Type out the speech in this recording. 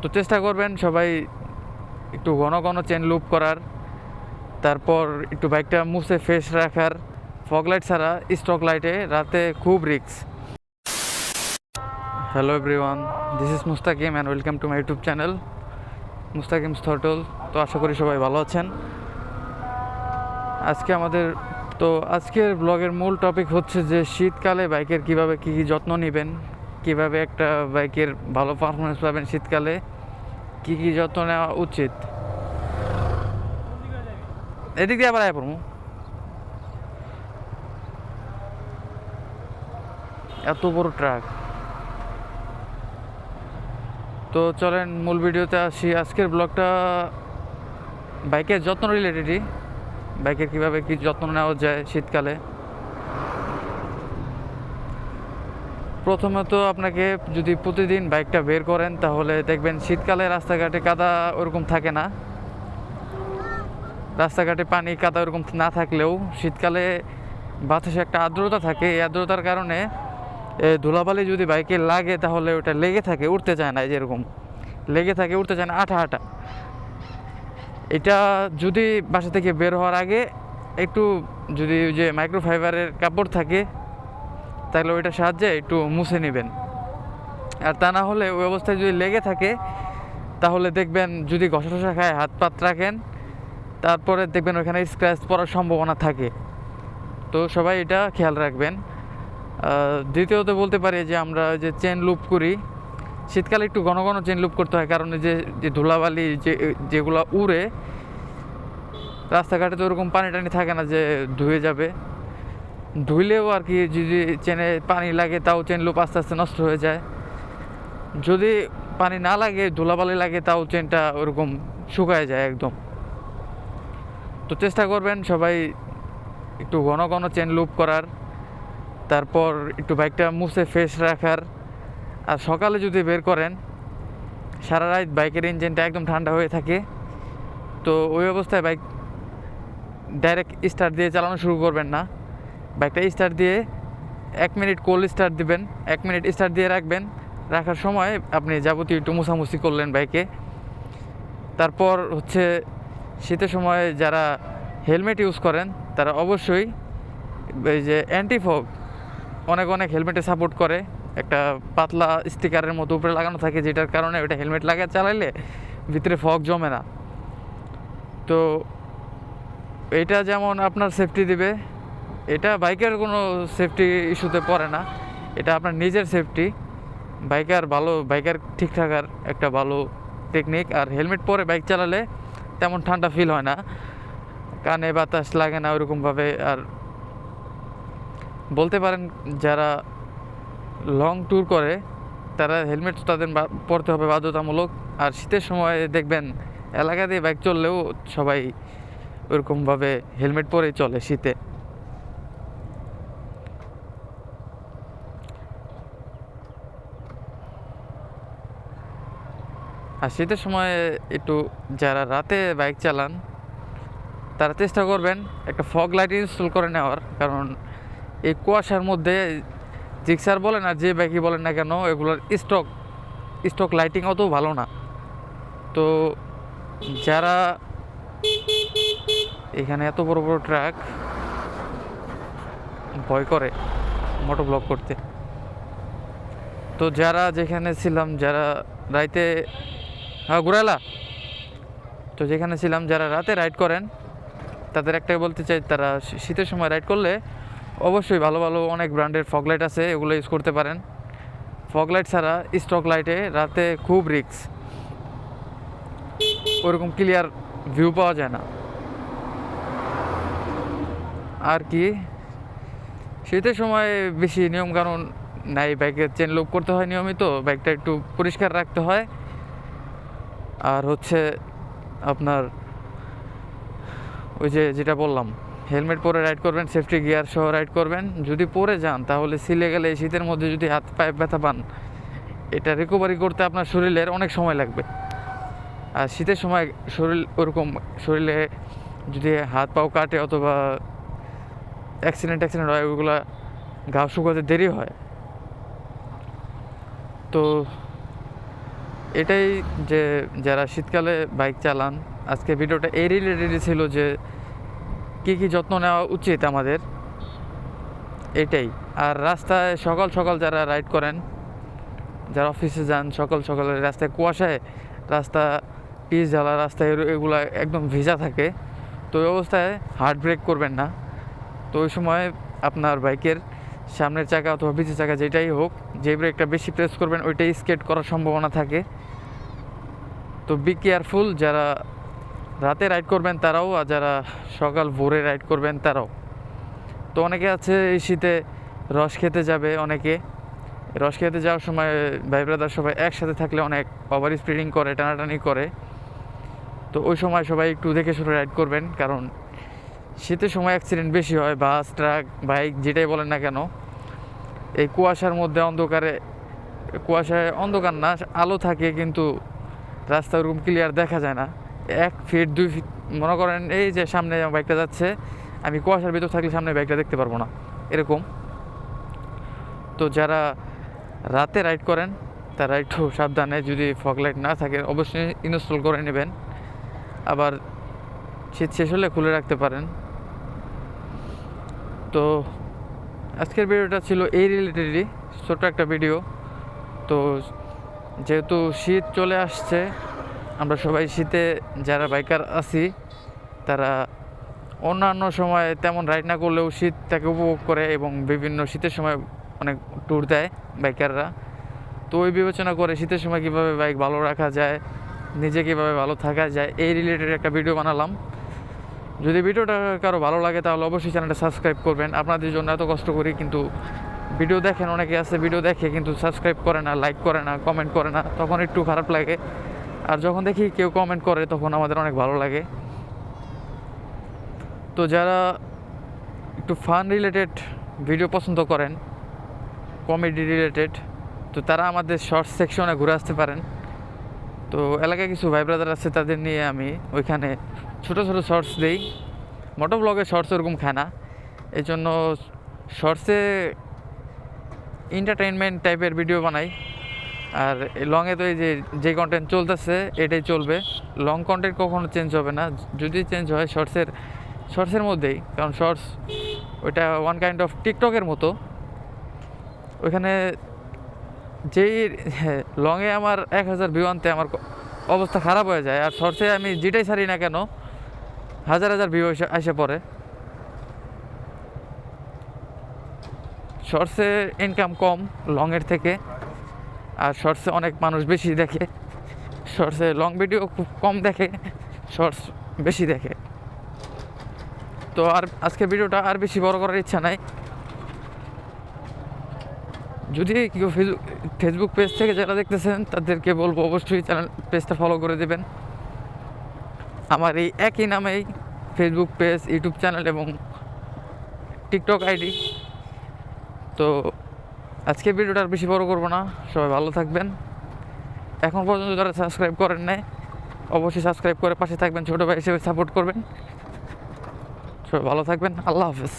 তো চেষ্টা করবেন সবাই একটু ঘন ঘন চেন লুপ করার। তারপর একটু বাইকটা মুছে ফ্রেশ রাখার। ফগ লাইট ছাড়া স্টক লাইটে রাতে খুব রিক্স hello everyone this is Mustakim and welcome to my YouTube channel Mustakim স্থটল তো আশা করি সবাই ভালো আছেন। আজকে আমাদের, তো আজকের ব্লগের মূল টপিক হচ্ছে যে শীতকালে বাইকের কীভাবে কী কী যত্ন নেবেন, কীভাবে একটা বাইকের ভালো পারফরমেন্স পাবেন শীতকালে। কী কী যত্ন নেওয়া উচিত? এদিক দিয়ে আবার আয় এত বড় ট্রাক তো চলেন, মূল ভিডিওতে আসি। আজকের ব্লগটা বাইকের যত্ন রিলেটেডই বাইকের কীভাবে কী যত্ন নেওয়া যায় শীতকালে। প্রথমত আপনাকে যদি প্রতিদিন বাইকটা বের করেন, তাহলে দেখবেন শীতকালে রাস্তাঘাটে কাদা ওরকম থাকে না। রাস্তাঘাটে পানি, কাদা ওরকম না থাকলেও শীতকালে বাতাসে একটা আর্দ্রতা থাকে। এই আর্দ্রতার কারণে ধুলাবালি যদি বাইকে লাগে, তাহলে ওটা লেগে থাকে, উঠতে চায় না যেরকম। লেগে থাকে, উঠতে চায় না, আঠা আঠা। এটা যদি বাসা থেকে বের হওয়ার আগে একটু যদি ওই যে মাইক্রোফাইবারের কাপড় থাকে তাহলে ওইটার সাহায্যে একটু মুছে নেবেন। আর তা না হলে ওই অবস্থায় যদি লেগে থাকে, তাহলে দেখবেন যদি ঘষা টসা খায়, হাত পাত রাখেন, তারপরে দেখবেন ওখানে স্ক্র্যাচ পড়ার সম্ভাবনা থাকে। তো সবাই এটা খেয়াল রাখবেন। দ্বিতীয়ত বলতে পারি যে আমরা যে চেন লুপ করি, শীতকালে একটু ঘন ঘন চেন লুপ করতে হয়, কারণ যে যে ধুলাবালি যে, যেগুলো উড়ে, রাস্তাঘাটে তো ওরকম পানি টানি থাকে না যে ধুয়ে যাবে। ধুইলেও আর কি যদি চেনে পানি লাগে, তাও চেন লুপ আস্তে আস্তে নষ্ট হয়ে যায়। যদি পানি না লাগে, ধুলাবালি লাগে, তাও চেনটা ওরকম শুকায় যায় একদম। তো চেষ্টা করবেন সবাই একটু ঘন ঘন চেন লুপ করার, তারপর একটু বাইকটা মুছে ফ্রেশ রাখার। আর সকালে যদি বের করেন, সারা রাত বাইকের ইঞ্জিনটা একদম ঠান্ডা হয়ে থাকে, তো ওই অবস্থায় বাইক ডাইরেক্ট স্টার্ট দিয়ে চালানো শুরু করবেন না। বাইকটা স্টার্ট দিয়ে এক মিনিট কোল্ড স্টার্ট দিবেন, এক মিনিট স্টার্ট দিয়ে রাখবেন। রাখার সময় আপনি যাবতীয় একটু মুছামুছি করলেন বাইকে তারপর হচ্ছে শীতের সময় যারা হেলমেট ইউজ করেন, তারা অবশ্যই এই যে অ্যান্টিফগ অনেক অনেক হেলমেটে সাপোর্ট করে। একটা পাতলা স্টিকারের মতো উপরে লাগানো থাকে যেটার কারণে ওটা হেলমেট লাগা চালাইলে ভিতরে ফগ জমে না। তো এটা যেমন আপনার সেফটি দিবে এটা বাইকের কোনো সেফটি ইস্যুতে পড়ে না। এটা আপনার নিজের সেফটি বাইকার ভালো, বাইকার ঠিক থাকার একটা ভালো টেকনিক আর হেলমেট পরে বাইক চালালে তেমন ঠান্ডা ফিল হয় না। কানে বাতাস লাগে না ওরকমভাবে আর বলতে পারেন যারা লং ট্যুর করে, তারা হেলমেট তাদের পরতে হবে বাধ্যতামূলক। আর শীতের সময় দেখবেন, এলাকা দিয়ে বাইক চললেও সবাই ওরকমভাবে হেলমেট পরেই চলে শীতে। আর শীতের সময় একটু যারা রাতে বাইক চালান, তারা চেষ্টা করবেন একটা ফগ লাইট ইনস্টল করে নেওয়ার। কারণ এই কুয়াশার মধ্যে জিক্সার বলেন আর যে বাইকই বলেন না কেন, এগুলোর স্টক স্টক লাইটিং অত ভালো না। তো যারা এখানে এত বড় বড় ট্রাক ভয় করে মোটো ব্লক করতে। তো যারা যেখানে ছিলাম, যারা রাইতে হ্যাঁ ঘুরালা তো যেখানে ছিলাম, যারা রাতে রাইড করেন, তাদের একটাই বলতে চাই, তারা শীতের সময় রাইড করলে অবশ্যই ভালো ভালো অনেক ব্র্যান্ডের ফগ লাইট আছে, এগুলো ইউজ করতে পারেন। ফগ লাইট ছাড়া স্টক লাইটে রাতে খুব রিক্স ওরকম ক্লিয়ার ভিউ পাওয়া যায় না। আর কি, শীতের সময় বেশি নিয়মকানুন নাই বাইকের চেন লুপ করতে হয় নিয়মিত বাইকটা একটু পরিষ্কার রাখতে হয়। আর হচ্ছে আপনার ওই যে যেটা বললাম, হেলমেট পরে রাইড করবেন সেফটি গিয়ার সহ রাইড করবেন। যদি পরে যান, তাহলে সিলে গেলে এই শীতের মধ্যে যদি হাত পায়ে ব্যথা পান, এটা রিকভারি করতে আপনার শরীরের অনেক সময় লাগবে। আর শীতের সময় শরীর ওরকম, শরীরে যদি হাত পাও কাটে অথবা অ্যাক্সিডেন্ট অ্যাক্সিডেন্ট হয় ওইগুলো ঘাও শুকাতে দেরি হয়। তো এটাই যে যারা শীতকালে বাইক চালান, আজকে ভিডিওটা এই রিলেটেডই ছিল যে কী কী যত্ন নেওয়া উচিত আমাদের। এটাই। আর রাস্তায় সকাল সকাল যারা রাইড করেন, যারা অফিসে যান, সকাল সকালে রাস্তায় কুয়াশায় রাস্তা, পিচ জ্বালা রাস্তায় এগুলো একদম ভিজা থাকে, তো ওই অবস্থায় হার্ড ব্রেক করবেন না। তো ওই সময় আপনার বাইকের সামনের চাকা অথবা পিছের চাকা যেটাই হোক, যে ব্রেকটা বেশি প্রেস করবেন, ওইটাই স্কেট করার সম্ভাবনা থাকে। তো বি কেয়ারফুল যারা রাতে রাইড করবেন তারাও, আর যারা সকাল ভোরে রাইড করবেন তারাও। তো অনেকে আছে এই শীতে রস খেতে যাবে অনেকে। রস খেতে যাওয়ার সময় ভাই ব্রাদার সবাই একসাথে থাকলে অনেক ওভার স্পিডিং করে, টানাটানি করে। তো ওই সময় সবাই একটু দেখে শুনে রাইড করবেন, কারণ শীতের সময় অ্যাক্সিডেন্ট বেশি হয় বাস ট্রাক বাইক যেটাই বলেন না কেন। এই কুয়াশার মধ্যে অন্ধকারে, কুয়াশায় অন্ধকার না, আলো থাকে, কিন্তু রাস্তা ওরকম ক্লিয়ার দেখা যায় না। এক ফিট দুই ফিট মনে করেন এই যে সামনে বাইকটা যাচ্ছে, আমি কুয়াশার ভিতর থাকলে সামনে বাইকটা দেখতে পারব না। এরকম। তো যারা রাতে রাইড করেন, তারা একটু সাবধানে যদি ফগ লাইট না থাকে, অবশ্যই ইনস্টল করে নেবেন। আবার শীত শেষ হলে খুলে রাখতে পারেন। তো আজকের ভিডিওটা ছিল এই রিলেটেডই ছোট একটা ভিডিও তো যেহেতু শীত চলে আসছে, আমরা সবাই শীতে যারা বাইকার আছি, তারা অন্যান্য সময় তেমন রাইড না করলেও শীতটাকে উপভোগ করে এবং বিভিন্ন শীতের সময় অনেক ট্যুর দেয় বাইকাররা। তো ওই বিবেচনা করে শীতের সময় কীভাবে বাইক ভালো রাখা যায়, নিজে কীভাবে ভালো থাকা যায়, এই রিলেটেড একটা ভিডিও বানালাম। যদি ভিডিওটা কারও ভালো লাগে তাহলে অবশ্যই চ্যানেলটা সাবস্ক্রাইব করবেন। আপনাদের জন্য এত কষ্ট করি, কিন্তু ভিডিও দেখেন, অনেকে আছে ভিডিও দেখে কিন্তু সাবস্ক্রাইব করে না লাইক করে না কমেন্ট করে না, তখন একটু খারাপ লাগে। আর যখন দেখি কেউ কমেন্ট করে, তখন আমাদের অনেক ভালো লাগে। তো যারা একটু ফান রিলেটেড ভিডিও পছন্দ করেন কমেডি রিলেটেড তো তারা আমাদের শর্টস সেকশনে ঘুরে আসতে পারেন। তো এলাকায় কিছু ভাই ব্রাদার আছে, তাদের নিয়ে আমি ওইখানে ছোটো ছোটো শর্টস দিই। মোটো ব্লগে শর্টস ওরকম খায় না। এই জন্য শর্টসে এন্টারটেনমেন্ট টাইপের ভিডিও বানাই। আর লংয়ে তো এই যে যে কন্টেন্ট চলতেছে, এটাই চলবে। লং কন্টেন্ট কখনো চেঞ্জ হবে না। যদি চেঞ্জ হয় শর্টসের শর্টসের মধ্যেই। কারণ শর্টস ওইটা ওয়ান কাইন্ড অফ টিকটকের মতো। ওইখানে যেই লংয়ে আমার এক হাজার ভিউ আনতে আমার অবস্থা খারাপ হয়ে যায়। আর শর্টসে আমি যেটাই ছাড়ি না কেন, হাজার হাজার ভিউ এসে পড়ে। শর্টসে ইনকাম কম লংয়ের থেকে। আর শর্টসে অনেক মানুষ বেশি দেখে। শর্টসে লং ভিডিও খুব কম দেখে শর্টস বেশি দেখে। তো আর আজকে ভিডিওটা আর বেশি বড় করার ইচ্ছা নাই। যদি কেউ ফেসবুক ফেসবুক পেজ থেকে যারা দেখতেছেন, তাদেরকে বলব অবশ্যই চ্যানেল পেজটা ফলো করে দেবেন। আমার এই একই নামেই ফেসবুক পেজ ইউটিউব চ্যানেল এবং টিকটক আইডি তো আজকে ভিডিওটা আর বেশি বড় করব না। সবাই ভালো থাকবেন। এখন পর্যন্ত যারা সাবস্ক্রাইব করেন নাই, অবশ্যই সাবস্ক্রাইব করে পাশে থাকবেন। ছোটো ভাই হিসেবে সাপোর্ট করবেন। সবাই ভালো থাকবেন। আল্লাহ হাফেজ।